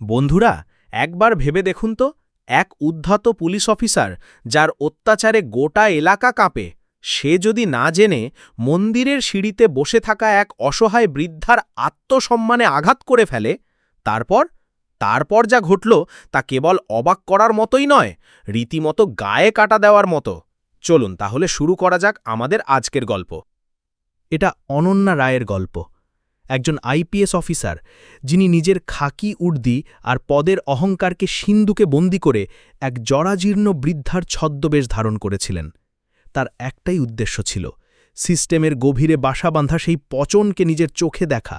বন্ধুরা, একবার ভেবে দেখুন তো, এক উদ্ধত পুলিশ অফিসার যার অত্যাচারে গোটা এলাকা কাঁপে, সে যদি না জেনে মন্দিরের সিঁড়িতে বসে থাকা এক অসহায় বৃদ্ধার আত্মসম্মানে আঘাত করে ফেলে, তারপর? তারপর যা ঘটল তা কেবল অবাক করার মতোই নয়, রীতিমতো গায়ে কাটা দেওয়ার মতো। চলুন তাহলে শুরু করা যাক আমাদের আজকের গল্প। এটা অনন্যা রায়ের গল্প। একজন আইপিএস অফিসার, যিনি নিজের খাকি উর্দি আর পদের অহংকারকে সিন্ধুকে বন্দি করে এক জরাজীর্ণ বৃদ্ধার ছদ্মবেশ ধারণ করেছিলেন। তার একটাই উদ্দেশ্য ছিল, সিস্টেমের গভীরে বাসা বাঁধা সেই পচনকে নিজের চোখে দেখা।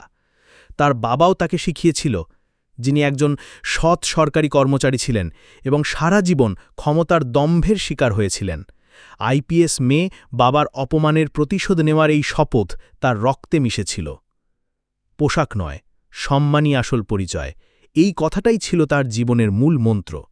তার বাবাও তাকে শিখিয়েছিল, যিনি একজন সৎ সরকারি কর্মচারী ছিলেন এবং সারা জীবন ক্ষমতার দম্ভের শিকার হয়েছিলেন। আইপিএস মেয়ে বাবার অপমানের প্রতিশোধ নেওয়ার এই শপথ তার রক্তে মিশেছিল। পোশাক নয়, সম্মানই আসল পরিচয়। এই কথাটাই ছিল তার জীবনের মূল মন্ত্র।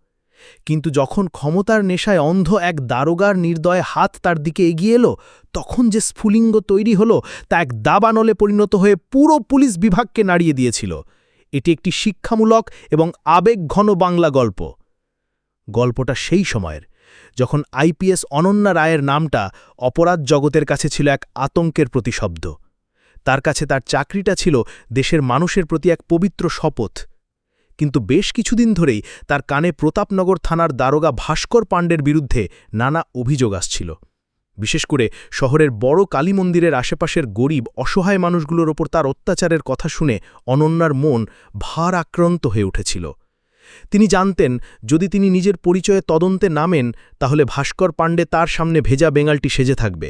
কিন্তু যখন ক্ষমতার নেশায় অন্ধ এক দারোগার নির্দয় হাত তার দিকে এগিয়ে এলো, তখন যে স্ফুলিঙ্গ তৈরি হলো, তা এক দাবানলে পরিণত হয়ে পুরো পুলিশ বিভাগকে নাড়িয়ে দিয়েছিল। এটি একটি শিক্ষামূলক এবং আবেগঘন বাংলা গল্প। গল্পটা সেই সময়ের, যখন আইপিএস অনন্যা রায়ের নামটা অপরাধ জগতের কাছে ছিল এক আতঙ্কের প্রতিশব্দ। তার কাছে তার চাকরিটা ছিল দেশের মানুষের প্রতি এক পবিত্র শপথ। কিন্তু বেশ কিছুদিন ধরেই তার কানে প্রতাপনগর থানার দারোগা ভাস্কর পাণ্ডের বিরুদ্ধে নানা অভিযোগ আসছিল। বিশেষ করে শহরের বড় কালী মন্দিরের আশেপাশের গরিব, অসহায় মানুষগুলোর ওপর তার অত্যাচারের কথা শুনে অনন্যার মন ভার আক্রান্ত হয়ে উঠেছিল। তিনি জানতেন, যদি তিনি নিজের পরিচয়ে তদন্তে নামেন, তাহলে ভাস্কর পাণ্ডে তার সামনে ভেজা বেঙ্গালটি সেজে থাকবে।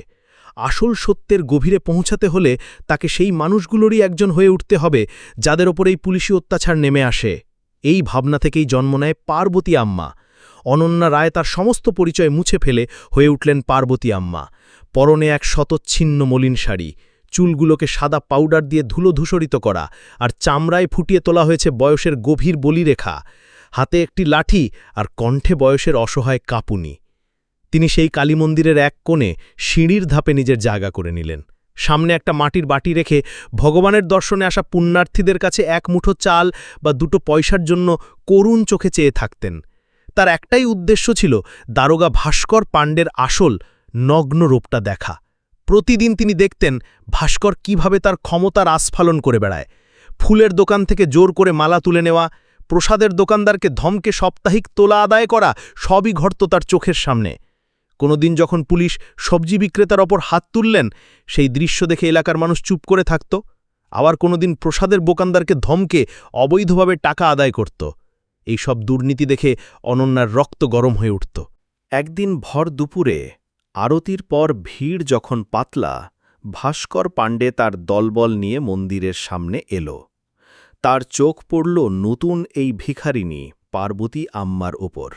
আসল সত্যের গভীরে পৌঁছাতে হলে তাকে সেই মানুষগুলোরই একজন হয়ে উঠতে হবে, যাদের ওপর এই পুলিশি অত্যাচার নেমে আসে। এই ভাবনা থেকেই জন্ম নেয় পার্বতী আম্মা। অনন্যা রায় তার সমস্ত পরিচয় মুছে ফেলে হয়ে উঠলেন পার্বতী আম্মা। পরনে এক শতচ্ছিন্ন মলিন শাড়ি, চুলগুলোকে সাদা পাউডার দিয়ে ধুলো ধূসরিত করা আর চামড়ায় ফুটিয়ে তোলা হয়েছে বয়সের গভীর বলিরেখা। হাতে একটি লাঠি আর কণ্ঠে বয়সের অসহায় কাপুনি। তিনি সেই কালী মন্দিরের এক কোণে সিঁড়ির ধাপে নিজের জায়গা করে নিলেন। সামনে একটা মাটির বাটি রেখে ভগবানের দর্শনে আসা পুণ্যার্থীদের কাছে এক মুঠো চাল বা দুটো পয়সার জন্য করুণ চোখে চেয়ে থাকতেন। তার একটাই উদ্দেশ্য ছিল দারোগা ভাস্কর পাণ্ডের আসল নগ্ন রূপটা দেখা। প্রতিদিন তিনি দেখতেন ভাস্কর কীভাবে তার ক্ষমতার আস্ফালন করে বেড়ায়। ফুলের দোকান থেকে জোর করে মালা তুলে নেওয়া, প্রসাদের দোকানদারকে ধমকে সাপ্তাহিক তোলা আদায় করা সবই ঘটত তার চোখের সামনে। কোনোদিন যখন পুলিশ সবজি বিক্রেতার ওপর হাত তুললেন, সেই দৃশ্য দেখে এলাকার মানুষ চুপ করে থাকত। আবার কোনোদিন প্রসাদের বোকানদারকে ধমকে অবৈধভাবে টাকা আদায় করত। এই সব দুর্নীতি দেখে অনন্যার রক্ত গরম হয়ে উঠত। একদিন ভর দুপুরে, আরতির পর ভিড় যখন পাতলা, ভাস্কর পাণ্ডে তার দলবল নিয়ে মন্দিরের সামনে এলো। তার চোখ পড়ল নতুন এই ভিখারিনী পার্বতী আম্মার ওপর।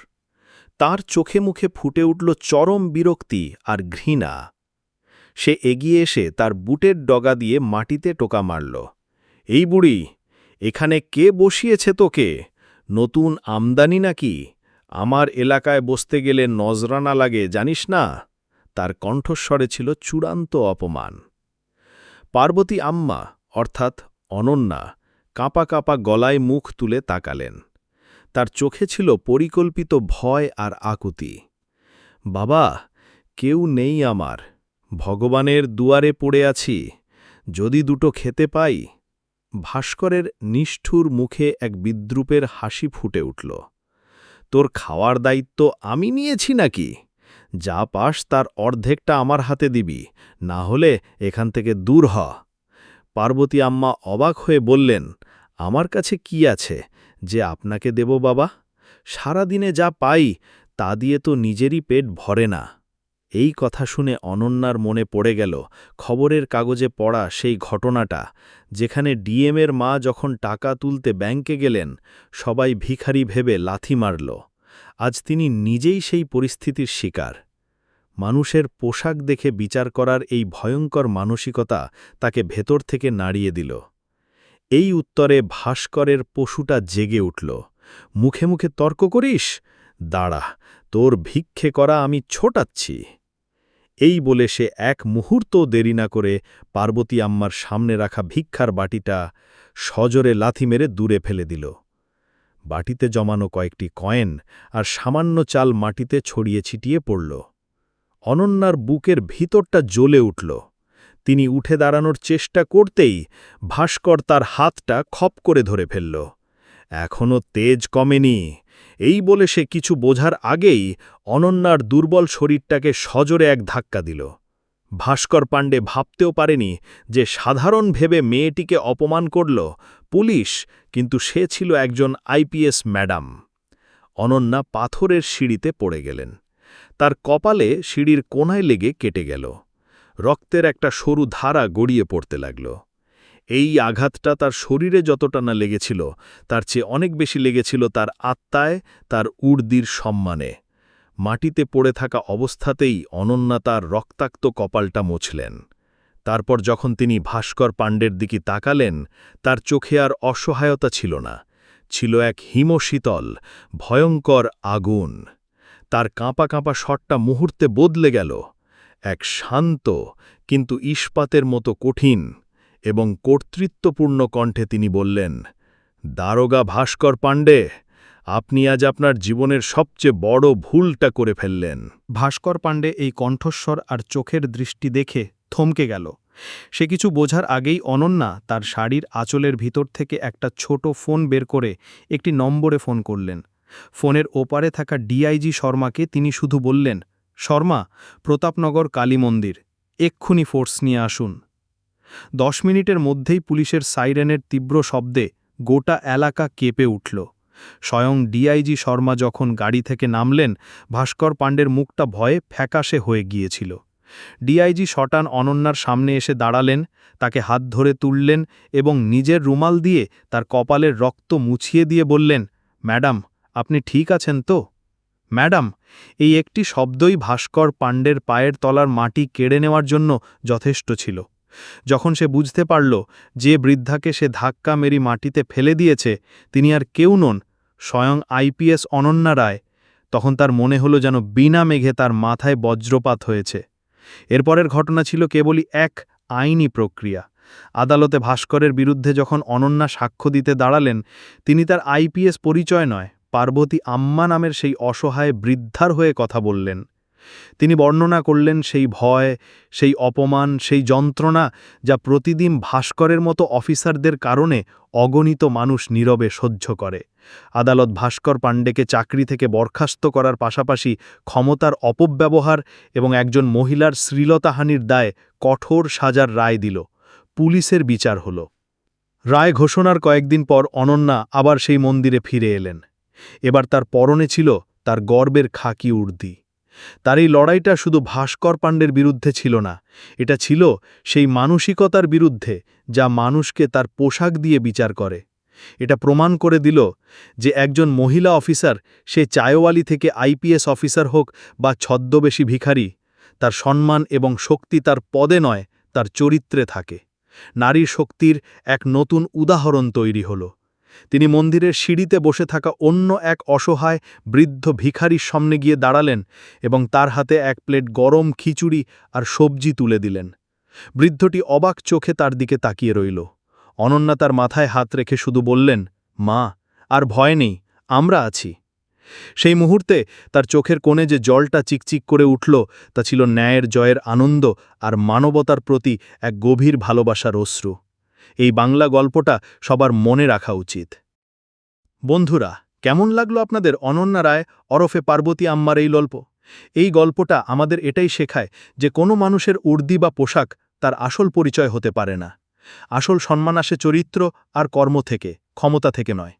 তার চোখে মুখে ফুটে উঠল চরম বিরক্তি আর ঘৃণা। সে এগিয়ে এসে তার বুটের ডগা দিয়ে মাটিতে টোকা মারল। এই বুড়ি, এখানে কে বসিয়েছে তোকে? নতুন আমদানি নাকি? আমার এলাকায় বসতে গেলে নজরানা লাগে, জানিস না? তার কণ্ঠস্বরে ছিল চূড়ান্ত অপমান। পার্বতী আম্মা, অর্থাৎ অনন্যা, কাঁপা কাঁপা গলায় মুখ তুলে তাকালেন। তার চোখে ছিল পরিকল্পিত ভয় আর আকুতি। বাবা, কেউ নেই আমার। ভগবানের দুয়ারে পড়ে আছি। যদি দুটো খেতে পাই? ভাস্করের নিষ্ঠুর মুখে এক বিদ্রুপের হাসি ফুটে উঠল। তোর খাওয়ার দায়িত্ব আমি নিয়েছি নাকি? যা পাস তার অর্ধেকটা আমার হাতে দিবি। না হলে এখান থেকে দূর হ। পার্বতী আম্মা অবাক হয়ে বললেন, আমার কাছে কি আছে? যে আপনাকে দেব বাবা, সারাদিনে যা পাই তা দিয়ে তো নিজেরই পেট ভরে না। এই কথা শুনে অনন্যার মনে পড়ে গেল, খবরের কাগজে পড়া সেই ঘটনাটা, যেখানে ডিএমের মা যখন টাকা তুলতে ব্যাংকে গেলেন, সবাই ভিখারি ভেবে লাথি মারল। আজ তিনি নিজেই সেই পরিস্থিতির শিকার। মানুষের পোশাক দেখে বিচার করার এই ভয়ঙ্কর মানসিকতা তাকে ভেতর থেকে নাড়িয়ে দিল। এই উত্তরে ভাস্করের পশুটা জেগে উঠল। মুখে মুখে তর্ক করিস? দাঁড়া, তোর ভিক্ষে করা আমি ছোটাচ্ছি। এই বলে সে এক মুহূর্ত দেরি না করে পার্বতী আম্মার সামনে রাখা ভিক্ষার বাটিটা সজরে লাথি মেরে দূরে ফেলে দিল। বাটিতে জমানো কয়েকটি কয়েন আর সামান্য চাল মাটিতে ছড়িয়ে ছিটিয়ে পড়ল। অনন্যার বুকের ভিতরটা জ্বলে উঠল। তিনি উঠে দাঁড়ানোর চেষ্টা করতেই ভাস্কর তার হাতটা খপ করে ধরে ফেলল। এখনও তেজ কমেনি। এই বলে সে কিছু বোঝার আগেই অনন্যার দুর্বল শরীরটাকে সজোরে এক ধাক্কা দিল। ভাস্কর পাণ্ডে ভাবতেও পারেনি যে সাধারণ ভেবে মেয়েটিকে অপমান করল পুলিশ, কিন্তু সে ছিল একজন আইপিএস ম্যাডাম। অনন্যা পাথরের সিঁড়িতে পড়ে গেলেন। তার কপালে সিঁড়ির কোনায় লেগে কেটে গেল। রক্তের একটা সরু ধারা গড়িয়ে পড়তে লাগল। এই আঘাতটা তার শরীরে যতটা না লেগেছিল, তার চেয়ে অনেক বেশি লেগেছিল তার আত্মায়, তার উর্দির সম্মানে। মাটিতে পড়ে থাকা অবস্থাতেই অনন্যা তার রক্তাক্ত কপালটা মুছলেন। তারপর যখন তিনি ভাস্কর পাণ্ডের দিকে তাকালেন, তার চোখে আর অসহায়তা ছিল না। ছিল এক হিমশীতল, ভয়ঙ্কর আগুন। তার কাঁপা কাঁপা শটটা মুহূর্তে বদলে গেল। এক শান্ত, কিন্তু ইস্পাতের মতো কঠিন এবং কর্তৃত্বপূর্ণ কণ্ঠে তিনি বললেন, দারোগা ভাস্কর পাণ্ডে, আপনি আজ আপনার জীবনের সবচেয়ে বড় ভুলটা করে ফেললেন। ভাস্কর পাণ্ডে এই কণ্ঠস্বর আর চোখের দৃষ্টি দেখে থমকে গেল। সে কিছু বোঝার আগেই অনন্যা তার শাড়ির আঁচলের ভিতর থেকে একটা ছোট ফোন বের করে একটি নম্বরে ফোন করলেন। ফোনের ওপারে থাকা ডিআইজি শর্মাকে তিনি শুধু বললেন শর্মা, প্রতাপনগর কালী মন্দির, এক্ষুনি ফোর্স নিয়ে আসুন। দশ মিনিটের মধ্যেই পুলিশের সাইরেনের তীব্র শব্দে গোটা এলাকা কেঁপে উঠল। স্বয়ং ডিআইজি শর্মা যখন গাড়ি থেকে নামলেন, ভাস্কর পাণ্ডের মুখটা ভয়ে ফ্যাকাশে হয়ে গিয়েছিল। ডিআইজি শটান অনন্যার সামনে এসে দাঁড়ালেন, তাকে হাত ধরে তুললেন এবং নিজের রুমাল দিয়ে তার কপালের রক্ত মুছিয়ে দিয়ে বললেন, ম্যাডাম, আপনি ঠিক আছেন তো? ম্যাডাম, এই একটি শব্দই ভাস্কর পাণ্ডের পায়ের তলার মাটি কেড়ে নেওয়ার জন্য যথেষ্ট ছিল। যখন সে বুঝতে পারল যে বৃদ্ধাকে সে ধাক্কা মেরি মাটিতে ফেলে দিয়েছে, তিনি আর কেউ নন, স্বয়ং আইপিএস অনন্যা রায়, তখন তার মনে হলো যেন বিনা মেঘে তার মাথায় বজ্রপাত হয়েছে। এরপরের ঘটনা ছিল কেবলই এক আইনি প্রক্রিয়া। আদালতে ভাস্করের বিরুদ্ধে যখন অনন্যা সাক্ষ্য দিতে দাঁড়ালেন, তিনি তার আইপিএস পরিচয় নয় পার্বতী আম্মা নামের সেই অসহায় বৃদ্ধার হয়ে কথা বললেন। তিনি বর্ণনা করলেন সেই ভয়, সেই অপমান, সেই যন্ত্রণা যা প্রতিদিন ভাস্করের মতো অফিসারদের কারণে অগণিত মানুষ নীরবে সহ্য করে। আদালত ভাস্কর পাণ্ডেকে চাকরি থেকে বরখাস্ত করার পাশাপাশি ক্ষমতার অপব্যবহার এবং একজন মহিলার শ্রীলতাহানির দায়ে কঠোর সাজার রায় দিল। পুলিশের বিচার হল। রায় ঘোষণার কয়েকদিন পর অনন্যা আবার সেই মন্দিরে ফিরে এলেন। এবার তার পরনে ছিল তার গর্বের খাকি উর্দি। তার এই লড়াইটা শুধু ভাস্কর পাণ্ডের বিরুদ্ধে ছিল না, এটা ছিল সেই মানসিকতার বিরুদ্ধে যা মানুষকে তার পোশাক দিয়ে বিচার করে। এটা প্রমাণ করে দিল যে একজন মহিলা অফিসার, সে চায়ওয়ালি থেকে আইপিএস অফিসার হোক বা ছদ্মবেশী ভিখারি, তার সম্মান এবং শক্তি তার পদে নয়, তার চরিত্রে থাকে। নারীর শক্তির এক নতুন উদাহরণ তৈরি হলো। তিনি মন্দিরের সিঁড়িতে বসে থাকা অন্য এক অসহায় বৃদ্ধ ভিখারির সামনে গিয়ে দাঁড়ালেন এবং তার হাতে এক প্লেট গরম খিচুড়ি আর সবজি তুলে দিলেন। বৃদ্ধটি অবাক চোখে তার দিকে তাকিয়ে রইল। অনন্যা তার মাথায় হাত রেখে শুধু বললেন, মা, আর ভয় নেই, আমরা আছি। সেই মুহূর্তে তার চোখের কোণে যে জলটা চিকচিক করে উঠল, তা ছিল ন্যায়ের জয়ের আনন্দ আর মানবতার প্রতি এক গভীর ভালোবাসার অশ্রু। এই বাংলা গল্পটা সবার মনে রাখা উচিত। বন্ধুরা, কেমন লাগল আপনাদের অনন্যা রায় অরফে পার্বতী আম্মার এই গল্প? এই গল্পটা আমাদের এটাই শেখায় যে কোনো মানুষের উর্দি বা পোশাক তার আসল পরিচয় হতে পারে না। আসল সম্মান আসে চরিত্র আর কর্ম থেকে, ক্ষমতা থেকে নয়।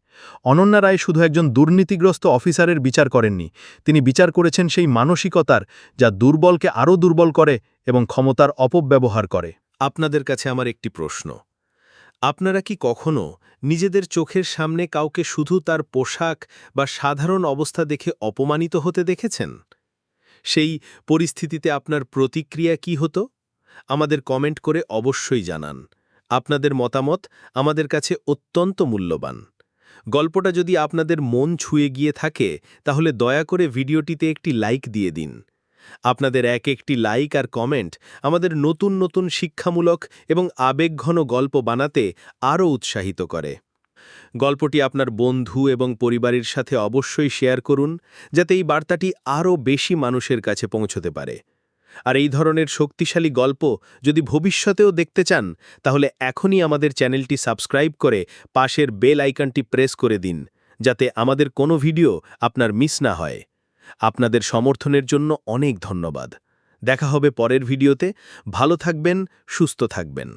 অনন্যা রায় শুধু একজন দুর্নীতিগ্রস্ত অফিসারের বিচার করেননি, তিনি বিচার করেছেন সেই মানসিকতার যা দুর্বলকে আরও দুর্বল করে এবং ক্ষমতার অপব্যবহার করে। আপনাদের কাছে আমার একটি প্রশ্ন। আপনারা কি কখনো নিজেদের চোখের সামনে কাউকে শুধু তার পোশাক বা সাধারণ অবস্থা দেখে অপমানিত হতে দেখেছেন? সেই পরিস্থিতিতে আপনার প্রতিক্রিয়া কি হতো? আমাদের কমেন্ট করে অবশ্যই জানান। আপনাদের মতামত আমাদের কাছে অত্যন্ত মূল্যবান। গল্পটা যদি আপনাদের মন ছুঁয়ে গিয়ে থাকে, তাহলে দয়া করে ভিডিওটিতে একটি লাইক দিয়ে দিন। আপনাদের এক একটি লাইক আর কমেন্ট আমাদের নতুন নতুন শিক্ষামূলক এবং আবেগঘন গল্প বানাতে আরও উৎসাহিত করে। গল্পটি আপনার বন্ধু এবং পরিবারের সাথে অবশ্যই শেয়ার করুন, যাতে এই বার্তাটি আরও বেশি মানুষের কাছে পৌঁছতে পারে। আর এই ধরনের শক্তিশালী গল্প যদি ভবিষ্যতেও দেখতে চান, তাহলে এখনই আমাদের চ্যানেলটি সাবস্ক্রাইব করে পাশের বেল আইকনটি প্রেস করে দিন, যাতে আমাদের কোনো ভিডিও আপনার মিস না হয়। আপনাদের সমর্থনের জন্য অনেক ধন্যবাদ। দেখা হবে পরের ভিডিওতে। ভালো থাকবেন সুস্থ থাকবেন।